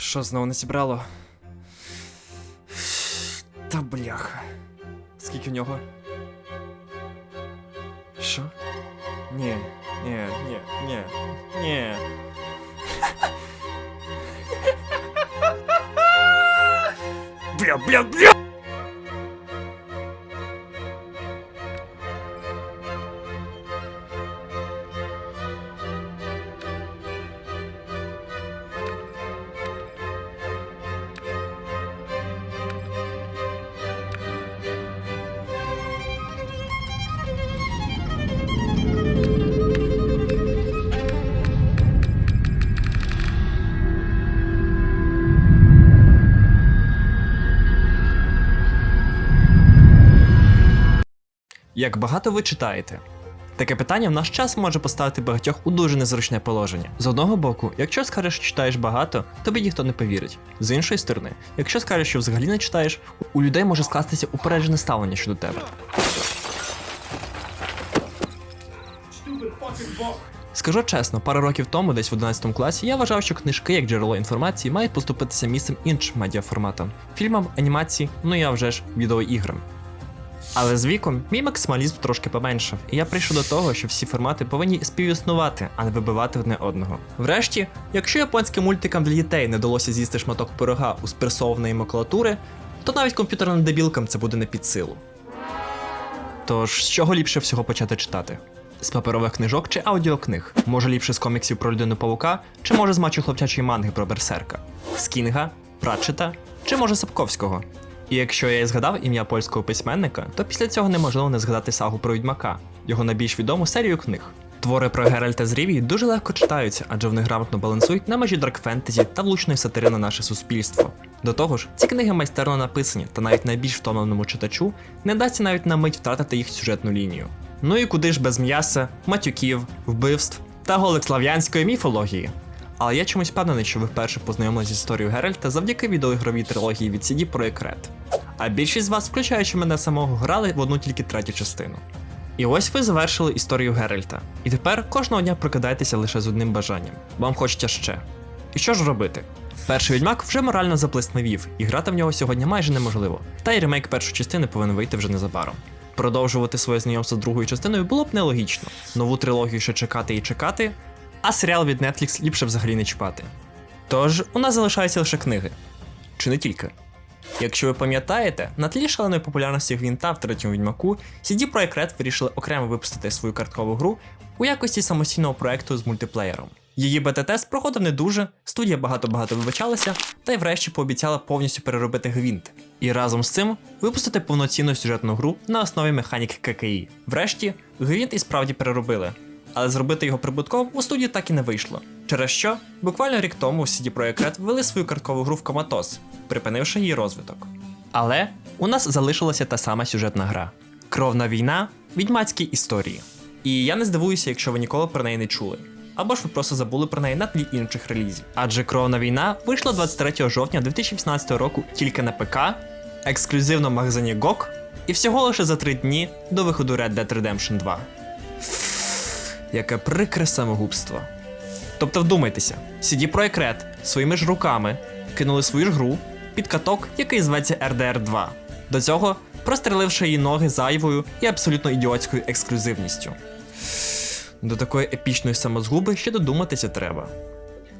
Що знову не зібрало? Та бляха. Скільки в нього? Що? Ні, ні, ні, ні, ні. Бля, бля, бля! Як багато ви читаєте? Таке питання в наш час може поставити багатьох у дуже незручне положення. З одного боку, якщо скажеш, що читаєш багато, тобі ніхто не повірить. З іншої сторони, якщо скажеш, що взагалі не читаєш, у людей може скластися упереджене ставлення щодо тебе. Скажу чесно, пару років тому, десь в 11 класі, я вважав, що книжки як джерело інформації мають поступитися місцем іншим медіаформатам фільмам, анімації, ну а вже ж відеоіграм. Але з віком мій максималізм трошки поменшав, і я прийшов до того, що всі формати повинні співіснувати, а не вибивати одне одного. Врешті, якщо японським мультикам для дітей не вдалося з'їсти шматок пирога у спресованої макулатури, то навіть комп'ютерним дебілкам це буде не під силу. Тож, з чого ліпше всього почати читати? З паперових книжок чи аудіокниг? Може ліпше з коміксів про людину павука, чи може з мачу хлопчачої манги про берсерка? З Кінга, Пратчета, чи може Сапковського? І якщо я і згадав ім'я польського письменника, то після цього неможливо не згадати сагу про відьмака, його найбільш відому серію книг. Твори про Геральта з Рівії дуже легко читаються, адже вони грамотно балансують на межі даркфентезі та влучної сатири на наше суспільство. До того ж, ці книги майстерно написані, та навіть найбільш втомленому читачу не дасться навіть на мить втратити їх сюжетну лінію. Ну і куди ж без м'яса, матюків, вбивств та голик слав'янської міфології. Але я чомусь впевнений, що ви вперше познайомилися з історією Геральта завдяки відеоігровій трилогії від CD Projekt Red. А більшість з вас, включаючи мене самого, грали в одну тільки третю частину. І ось ви завершили історію Геральта. І тепер кожного дня прокидаєтеся лише з одним бажанням. Вам хочеться ще. І що ж робити? Перший відьмак вже морально заплесневів, і грати в нього сьогодні майже неможливо. Та й ремейк першої частини повинен вийти вже незабаром. Продовжувати своє знайомство з другою частиною було б нелогічно. Нову трилогію ще чекати і чекати, а серіал від Netflix ліпше взагалі не чіпати. Тож, у нас залишаються лише книги. Чи не тільки. Якщо ви пам'ятаєте, на тлі шаленої популярності Гвінта в третьому відьмаку, CD Projekt Red вирішили окремо випустити свою карткову гру у якості самостійного проекту з мультиплеєром. Її бета-тест проходив не дуже, студія багато-багато вибачалася, та й врешті пообіцяла повністю переробити Гвінт. І разом з цим випустити повноцінну сюжетну гру на основі механіки ККІ. Врешті, Гвінт і справді переробили, але зробити його прибутковим у студії так і не вийшло. Через що, буквально рік тому CD Projekt Red ввели свою карткову гру в коматоз, припинивши її розвиток. Але у нас залишилася та сама сюжетна гра: Кровна війна, відьмацькі історії. І я не здивуюся, якщо ви ніколи про неї не чули. Або ж ви просто забули про неї на тлі інших релізів. Адже Кровна війна вийшла 23 жовтня 2018 року тільки на ПК, ексклюзивно в магазині GOG, і всього лише за три дні до виходу Red Dead Redemption 2. Яке прикре самогубство. Тобто вдумайтеся, CD Projekt Red своїми ж руками кинули свою ж гру під каток, який зветься RDR 2. До цього простреливши її ноги зайвою і абсолютно ідіотською ексклюзивністю. До такої епічної самозгуби ще додуматися треба.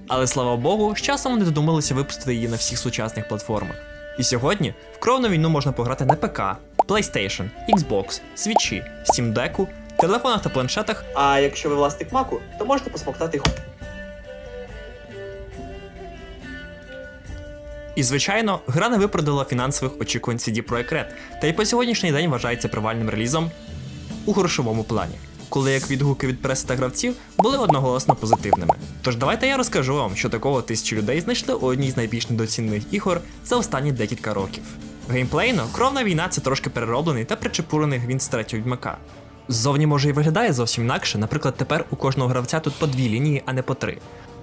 Але слава Богу, з часом вони додумалися випустити її на всіх сучасних платформах. І сьогодні в кровну війну можна пограти на ПК, PlayStation, Xbox, Switch, Steam Deck, телефонах та планшетах. А якщо ви власник Маку, то можете посмоктати ху. І звичайно, гра не виправдала фінансових очікувань CD Projekt Red, та й по сьогоднішній день вважається провальним релізом у грошовому плані, коли як відгуки від преси та гравців були одноголосно позитивними. Тож давайте я розкажу вам, що такого тисячі людей знайшли у одній з найбільш недооцінених ігор за останні декілька років. Геймплейно, кровна війна це трошки перероблений та причепурений гвінт з третього відьмака. Ззовні може і виглядає зовсім інакше, наприклад, тепер у кожного гравця тут по дві лінії, а не по три.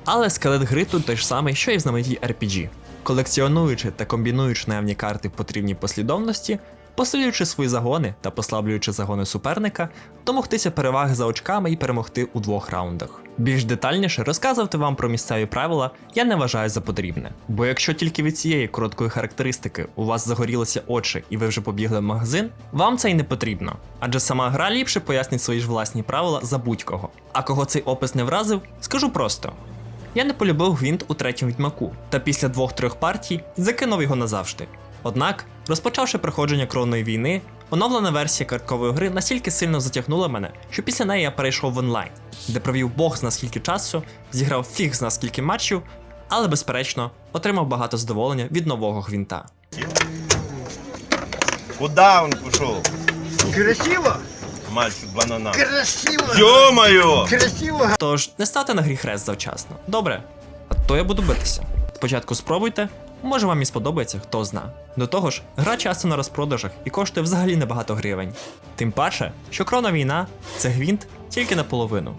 Але скелет гри тут той ж самий, що і в знаменитій RPG. Колекціонуючи та комбінуючи наявні карти в потрібній послідовності, посилюючи свої загони та послаблюючи загони суперника, домогтися переваги за очками і перемогти у двох раундах. Більш детальніше розказувати вам про місцеві правила я не вважаю за потрібне. Бо якщо тільки від цієї короткої характеристики у вас загорілися очі і ви вже побігли в магазин, вам це й не потрібно. Адже сама гра ліпше пояснить свої ж власні правила за будь-кого. А кого цей опис не вразив, скажу просто. Я не полюбив гвинт у третьому відьмаку, та після двох-трьох партій закинув його назавжди. Однак, розпочавши проходження кровної війни, оновлена версія карткової гри настільки сильно затягнула мене, що після неї я перейшов в онлайн, де провів бог зна скільки часу, зіграв фіг зна скільки матчів, але безперечно отримав багато задоволення від нового гвинта. Куда он пошел? Красиво! Мальчик банана. Красиво! Ё-моё! Красиво! Тож не ставте на грі хрест завчасно. Добре, а то я буду битися. Спочатку спробуйте, може вам і сподобається, хто зна. До того ж, гра часто на розпродажах і коштує взагалі небагато гривень. Тим паче, що кровна війна це гвинт тільки наполовину.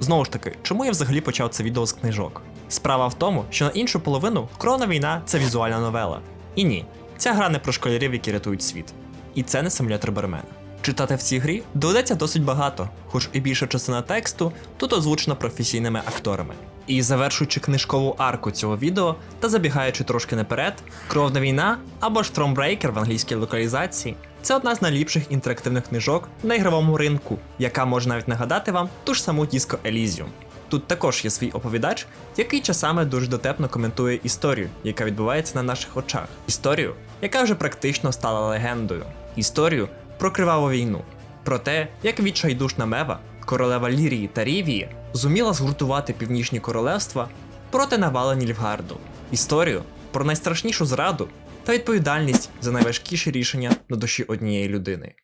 Знову ж таки, чому я взагалі почав це відео з книжок? Справа в тому, що на іншу половину кровна війна це візуальна новела. І ні, ця гра не про школярів, які рятують світ. І це не симулятор Бармена. Читати в цій грі доведеться досить багато, хоч і більша частина тексту тут озвучена професійними акторами. І завершуючи книжкову арку цього відео та забігаючи трошки наперед, Кровна війна або Stormbreaker в англійській локалізації це одна з найліпших інтерактивних книжок на ігровому ринку, яка може навіть нагадати вам ту ж саму Disco Elysium. Тут також є свій оповідач, який часами дуже дотепно коментує історію, яка відбувається на наших очах. Історію, яка вже практично стала легендою. Історію про криваву війну, про те, як відчайдушна Мева, королева Лірії та Рівії, зуміла згуртувати північні королевства проти навали Нільфгарду. Історію про найстрашнішу зраду та відповідальність за найважкіші рішення на душі однієї людини.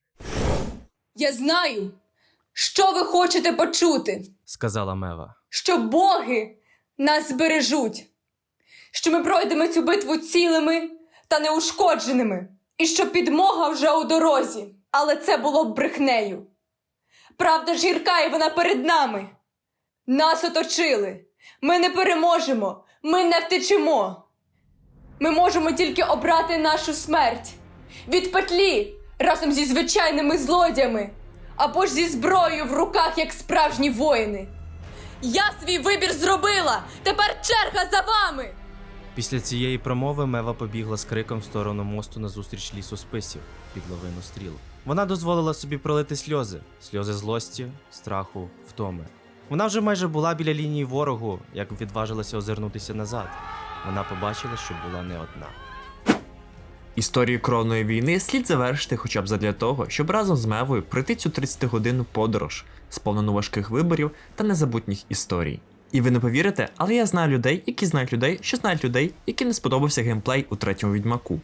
Я знаю, що ви хочете почути, сказала Мева. що боги нас збережуть, що ми пройдемо цю битву цілими та неушкодженими, і що підмога вже у дорозі. Але це було б брехнею. Правда ж гірка, і вона перед нами. Нас оточили. Ми не переможемо, ми не втечемо. Ми можемо тільки обрати нашу смерть від петлі разом зі звичайними злодями, або ж зі зброєю в руках, як справжні воїни. Я свій вибір зробила! Тепер черга за вами! Після цієї промови Мева побігла з криком в сторону мосту назустріч лісу списів під лавину стріл. Вона дозволила собі пролити сльози, сльози злості, страху, втоми. Вона вже майже була біля лінії ворогу, як відважилася озирнутися назад. Вона побачила, що була не одна. Історію кровної війни слід завершити хоча б задля того, щоб разом з Мевою пройти цю 30-годинну подорож, сповнену важких виборів та незабутніх історій. І ви не повірите, але я знаю людей, які знають людей, що знають людей, які не сподобався геймплей у третьому відьмаку.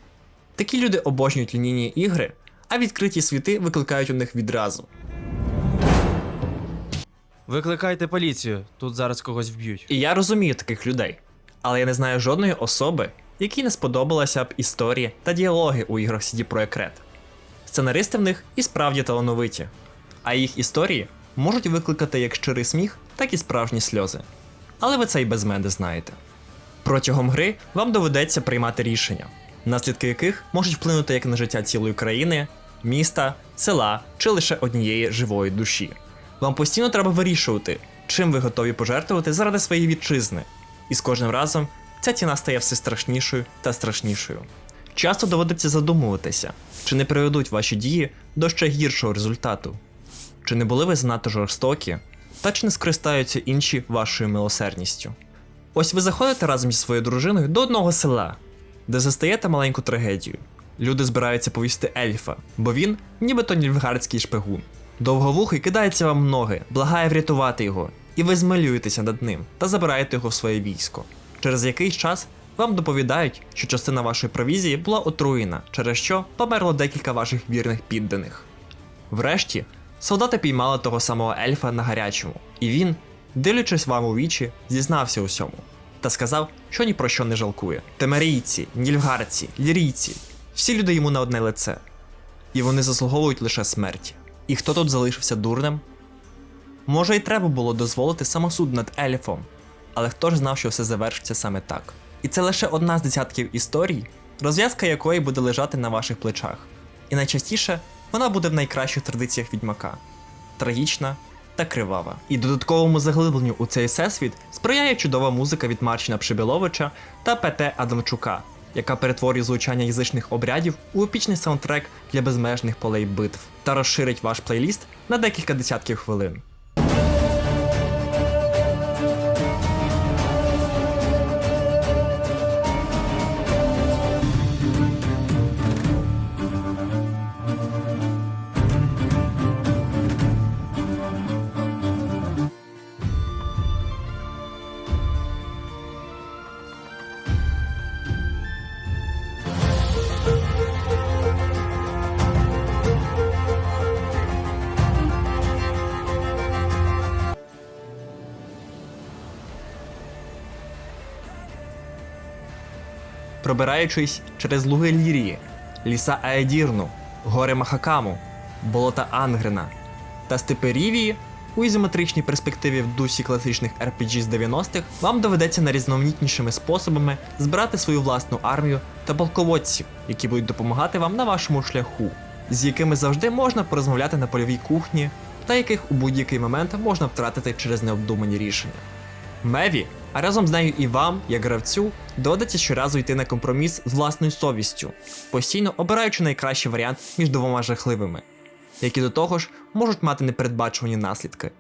Такі люди обожнюють лінійні ігри, а відкриті світи викликають у них відразу. Викликайте поліцію, тут зараз когось вб'ють. І я розумію таких людей, але я не знаю жодної особи, якій не сподобалася б історія та діалоги у іграх CD Projekt Red. Сценаристи в них і справді талановиті, а їх історії можуть викликати як щирий сміх, так і справжні сльози. Але ви це й без мене знаєте. Протягом гри вам доведеться приймати рішення, наслідки яких можуть вплинути як на життя цілої країни, міста, села чи лише однієї живої душі. Вам постійно треба вирішувати, чим ви готові пожертвувати заради своєї вітчизни. І з кожним разом ця ціна стає все страшнішою та страшнішою. Часто доводиться задумуватися, чи не приведуть ваші дії до ще гіршого результату, чи не були ви занадто жорстокі, та чи не скористаються інші вашою милосердністю. Ось ви заходите разом зі своєю дружиною до одного села, де застаєте маленьку трагедію. Люди збираються повісти ельфа, бо він нібито нільфгардський шпигун. Довговухий кидається вам ноги, благає врятувати його, і ви змилюєтеся над ним та забираєте його в своє військо. Через якийсь час вам доповідають, що частина вашої провізії була отруєна, через що померло декілька ваших вірних підданих. Врешті, солдати піймали того самого ельфа на гарячому, і він, дивлячись вам у вічі, зізнався усьому та сказав, що ні про що не жалкує. Темерійці, нільфгарці, лірійці всі люди йому на одне лице, і вони заслуговують лише смерті. І хто тут залишився дурним? Може, й треба було дозволити самосуд над ельфом, але хто ж знав, що все завершиться саме так? І це лише одна з десятків історій, розв'язка якої буде лежати на ваших плечах. І найчастіше вона буде в найкращих традиціях відьмака: трагічна, та кривава. І додатковому заглибленню у цей всесвіт сприяє чудова музика від Марчина Пшибіловича та ПТ Адамчука, яка перетворює звучання язичних обрядів у епічний саундтрек для безмежних полей битв та розширить ваш плейліст на декілька десятків хвилин. Пробираючись через луги Лірії, ліса Аедірну, гори Махакаму, болота Ангрена та степи Рівії, у ізометричній перспективі в дусі класичних RPG з 90-х вам доведеться найрізноманітнішими способами збирати свою власну армію та полководців, які будуть допомагати вам на вашому шляху, з якими завжди можна порозмовляти на польовій кухні, та яких у будь-який момент можна втратити через необдумані рішення. Меві, а разом з нею і вам, як гравцю, доведеться щоразу йти на компроміс з власною совістю, постійно обираючи найкращий варіант між двома жахливими, які до того ж можуть мати непередбачувані наслідки.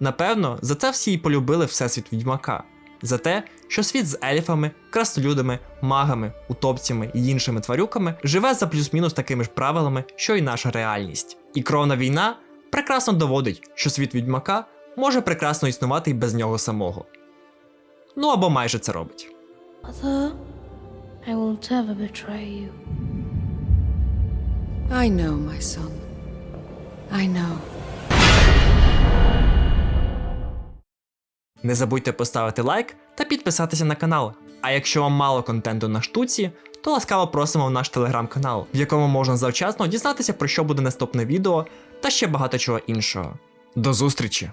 Напевно, за це всі й полюбили Всесвіт Відьмака. За те, що світ з ельфами, краснолюдами, магами, утопцями і іншими тварюками живе за плюс-мінус такими ж правилами, що й наша реальність. І кровна війна прекрасно доводить, що світ відьмака може прекрасно існувати й без нього самого. Ну або майже це робить. Mother, I won't ever betray you. I know, my son. I know. Не забудьте поставити лайк та підписатися на канал. А якщо вам мало контенту на штуці, то ласкаво просимо в наш телеграм-канал, в якому можна завчасно дізнатися про що буде наступне відео та ще багато чого іншого. До зустрічі!